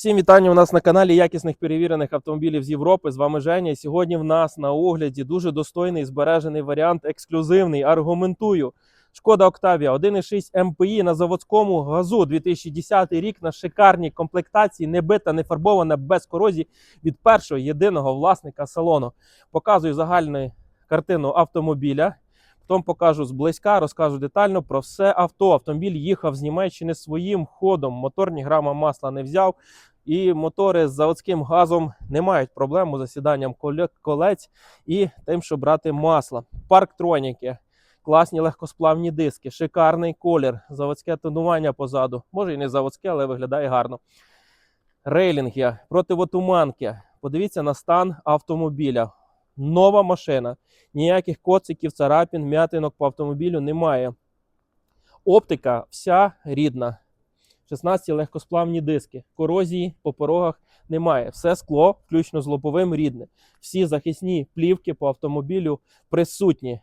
Всім вітання у нас на каналі якісних перевірених автомобілів з Європи. З вами Женя. Сьогодні в нас на огляді дуже достойний збережений варіант, ексклюзивний. Аргументую. Шкода Октавія 1,6 МПІ на заводському газу 2010 рік на шикарній комплектації, не бита, не фарбована, без корозії від першого єдиного власника салону. Показую загальну картину автомобіля. Потім покажу зблизька, розкажу детально про все авто. Автомобіль їхав з Німеччини своїм ходом. Мотор ні грама масла не взяв. І мотори з заводським газом не мають проблем з засіданням колець і тим, щоб брати масло. Парктроніки, класні легкосплавні диски, шикарний колір, заводське тонування позаду. Може і не заводське, але виглядає гарно. Рейлінги, противотуманки. Подивіться на стан автомобіля. Нова машина. Ніяких коциків, царапін, м'ятинок по автомобілю немає. Оптика вся рідна. 16 легкосплавні диски. Корозії по порогах немає. Все скло, включно з лобовим, рідне. Всі захисні плівки по автомобілю присутні.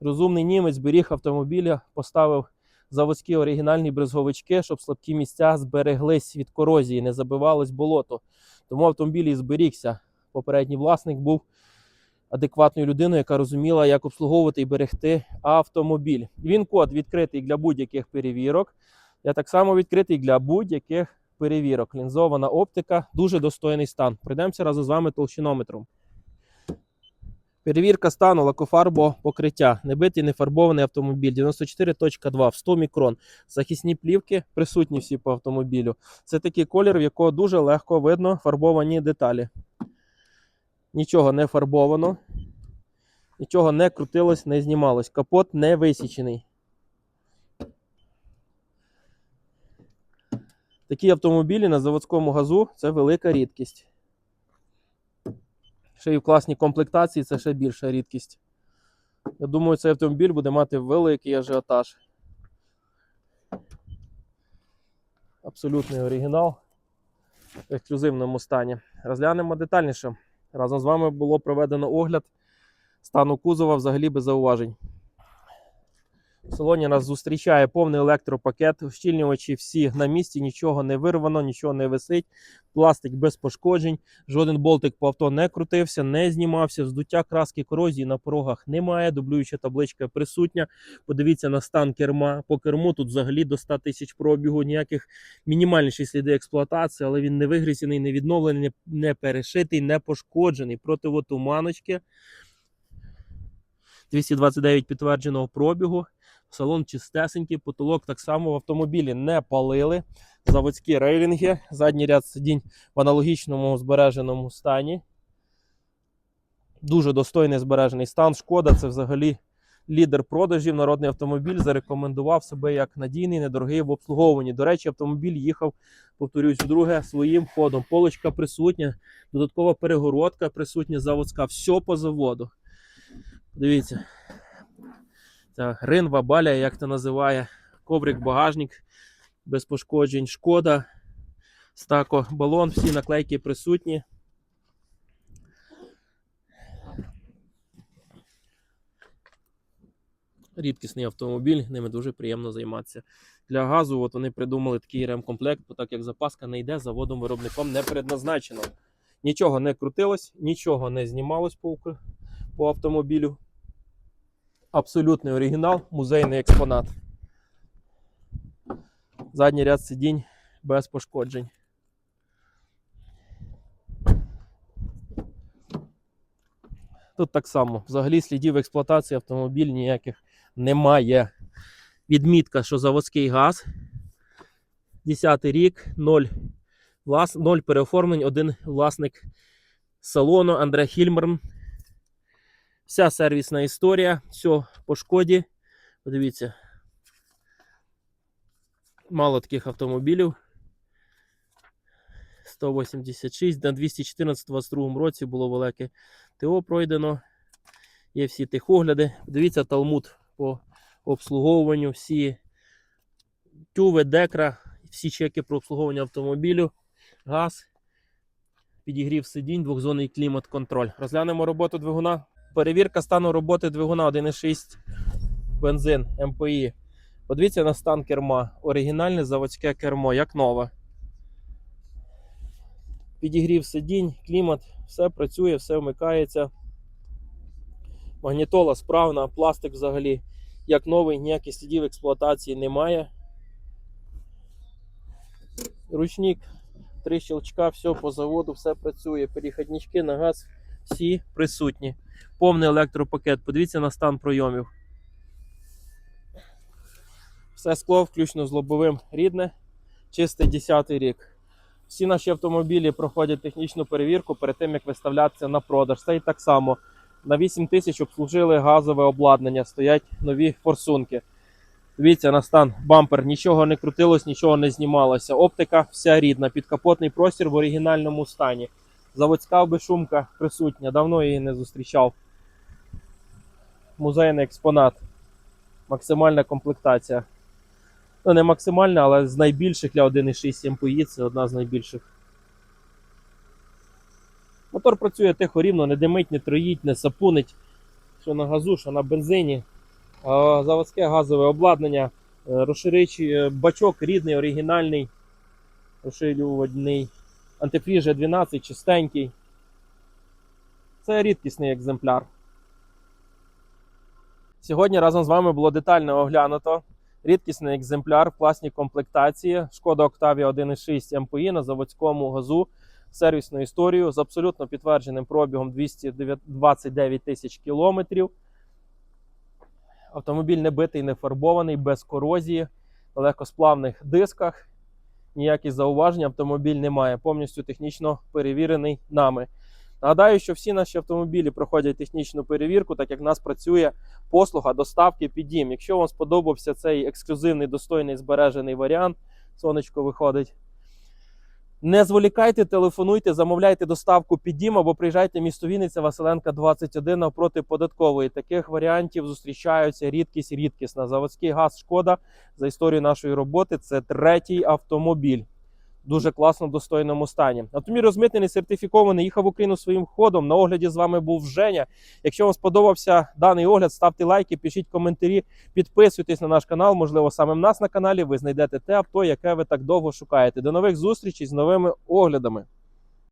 Розумний німець зберіг автомобіля, поставив заводські оригінальні брезговички, щоб слабкі місця збереглись від корозії, не забивалось болото. Тому автомобіль і зберігся. Попередній власник був адекватною людиною, яка розуміла, як обслуговувати і берегти автомобіль. Він код відкритий для будь-яких перевірок. Я так само відкритий для будь-яких перевірок. Лінзована оптика, дуже достойний стан. Пройдемося разом з вами толщинометром. Перевірка стану лакофарбо покриття. Небитий нефарбований автомобіль 94.2 в 100 мікрон. Захисні плівки присутні всі по автомобілю. Це такий колір, в якого дуже легко видно фарбовані деталі. Нічого не фарбовано, нічого не крутилось, не знімалось. Капот не висічений. Такі автомобілі на заводському газу це велика рідкість. Ще й в класній комплектації це ще більша рідкість. Я думаю, цей автомобіль буде мати великий ажіотаж. Абсолютний оригінал в ексклюзивному стані. Розглянемо детальніше. Разом з вами було проведено огляд стану кузова взагалі без зауважень. В салоні нас зустрічає повний електропакет, ущільнювачі всі на місці, нічого не вирвано, нічого не висить, пластик без пошкоджень, жоден болтик по авто не крутився, не знімався, вздуття краски корозії на порогах немає, дублююча табличка присутня. Подивіться на стан керма. По керму тут взагалі до 100 тисяч пробігу, ніяких мінімальніші сліди експлуатації, але він не вигрізений, не відновлений, не- перешитий, не пошкоджений. Противотуманочки. 229 підтвердженого пробігу. Салон чистесенький, потолок так само в автомобілі не палили. Заводські рейлінги, задній ряд сидінь в аналогічному збереженому стані. Дуже достойний збережений стан. Шкода, це взагалі лідер продажів. Народний автомобіль зарекомендував себе як надійний, недорогий в обслуговуванні. До речі, автомобіль їхав, повторюсь, вдруге своїм ходом. Полочка присутня, додаткова перегородка присутня, заводська, все по заводу. Дивіться. Це ринва, баля, як це називає, коврик, багажник без пошкоджень, шкода, стако, балон, всі наклейки присутні. Рідкісний автомобіль, ними дуже приємно займатися. Для газу от вони придумали такий ремкомплект, бо так як запаска не йде, заводом виробником не предназначено. Нічого не крутилось, нічого не знімалось по, по автомобілю. Абсолютний оригінал, музейний експонат. Задній ряд сидінь без пошкоджень. Тут так само. Взагалі слідів експлуатації автомобіль ніяких немає. Відмітка, що заводський газ. 10 рік, 0, влас... 0 переоформлень, один власник салону Андре Хільмерн. Вся сервісна історія, все по шкоді. Подивіться. Мало таких автомобілів. 186 на 214 22 році було велике ТО пройдено. Є всі техогляди. Дивіться, талмуд по обслуговуванню, всі тюви, декра, всі чеки про обслуговування автомобілю, газ, підігрів сидінь, двохзонний клімат-контроль. Розглянемо роботу двигуна. Перевірка стану роботи двигуна 1,6 бензин МПІ. Подивіться на стан керма. Оригінальне заводське кермо, як нове. Підігрів сидінь, клімат, все працює, все вмикається. Магнітола справна, пластик взагалі як новий, ніяких слідів експлуатації немає. Ручник, три щелчка, все по заводу, все працює. Перехіднички на газ всі присутні. Повний електропакет. Подивіться на стан пройомів. Все скло, включно з лобовим рідне, чистий 10 рік. Всі наші автомобілі проходять технічну перевірку перед тим, як виставлятися на продаж. Це і так само. На 8 тисяч обслужили газове обладнання, стоять нові форсунки. Дивіться на стан бампер, нічого не крутилось, нічого не знімалося. Оптика вся рідна, підкапотний простір в оригінальному стані. Заводська безшумка присутня, давно її не зустрічав. Музейний експонат. Максимальна комплектація. Ну, не максимальна, але з найбільших для 1.6 МПІ це одна з найбільших. Мотор працює тихо рівно, не димить, не троїть, не сапунить. Що на газу, що на бензині. Заводське газове обладнання, е, розширич, е, бачок рідний, оригінальний, розширювальний. Антифріз G12 чистенький. Це рідкісний екземпляр. Сьогодні разом з вами було детально оглянуто рідкісний екземпляр в класній комплектації. Шкода Octavia 1.6 МПІ на заводському газу сервісну історію з абсолютно підтвердженим пробігом 229 тисяч кілометрів. Автомобіль не битий, не фарбований, без корозії, на легкосплавних дисках. Ніяких зауважень автомобіль не має, повністю технічно перевірений нами. Нагадаю, що всі наші автомобілі проходять технічну перевірку, так як в нас працює послуга доставки під дім. Якщо вам сподобався цей ексклюзивний, достойний збережений варіант, сонечко виходить. Не зволікайте, телефонуйте, замовляйте доставку під дім або приїжджайте в місто Вінниця, Василенка 21 навпроти податкової. Таких варіантів зустрічаються рідкість рідкісна. Заводський газ шкода за історію нашої роботи. Це третій автомобіль. Дуже класно, в достойному стані. Автомір розмитнений, сертифікований, їхав в Україну своїм ходом. На огляді з вами був Женя. Якщо вам сподобався даний огляд, ставте лайки, пишіть коментарі, підписуйтесь на наш канал. Можливо, саме в нас на каналі ви знайдете те авто, яке ви так довго шукаєте. До нових зустрічей з новими оглядами.